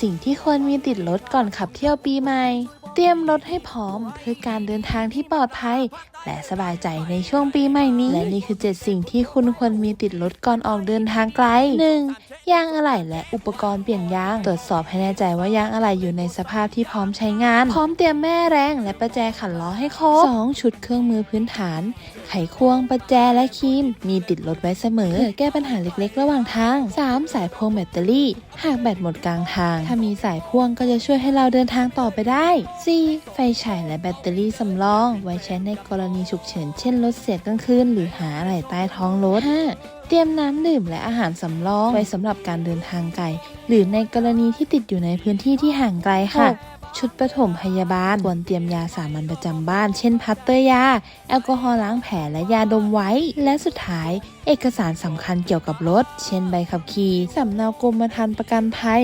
7สิ่งที่ควรมีติดรถก่อนขับเที่ยวปีใหม่ เตรียมรถให้พร้อมเพื่อการเดินทางที่ปลอดภัย และสบายใจในช่วงปีใหม่นี้ และนี่คือ 7 สิ่งที่คุณควรมีติดรถก่อนออกเดินทางไกล 1. ยางอะไหล่และอุปกรณ์เปลี่ยนยาง ตรวจสอบให้แน่ใจว่ายางอะไหล่อยู่ในสภาพที่พร้อมใช้งาน พร้อมเตรียมแม่แรงและประแจขันล้อให้ครบ 2. ชุดเครื่องมือพื้นฐาน ไขควงประแจและครีม มีติดรถไว้เสมอเพื่อแก้ปัญหาเล็กๆ ระหว่างทาง 3. สายพ่วงแบตเตอรี่ หากแบตหมดกลางทาง ถ้ามีสายพ่วงก็จะช่วยให้เราเดินทางต่อไปได้ 4. ไฟฉายและแบตเตอรี่สำรอง ไว้ใช้ในกรณีฉุกเฉิน เช่นรถเสียกลางคืนหรือหาอะไรใต้ท้องรถ 5. เตรียมน้ำดื่มและอาหารสำรองไว้สำหรับการเดินทางไกลหรือในกรณีที่ติดอยู่ในพื้นที่ที่ห่างไกลค่ะชุดปฐมพยาบาลควรเตรียมยาสามัญประจำบ้าน เช่นพัตเตอร์ยา แอลกอฮอล์ล้างแผลและยาดมไว้ และสุดท้าย เอกสารสำคัญเกี่ยวกับรถ เช่นใบขับขี่สำเนากรมธรรม์ประกันภัย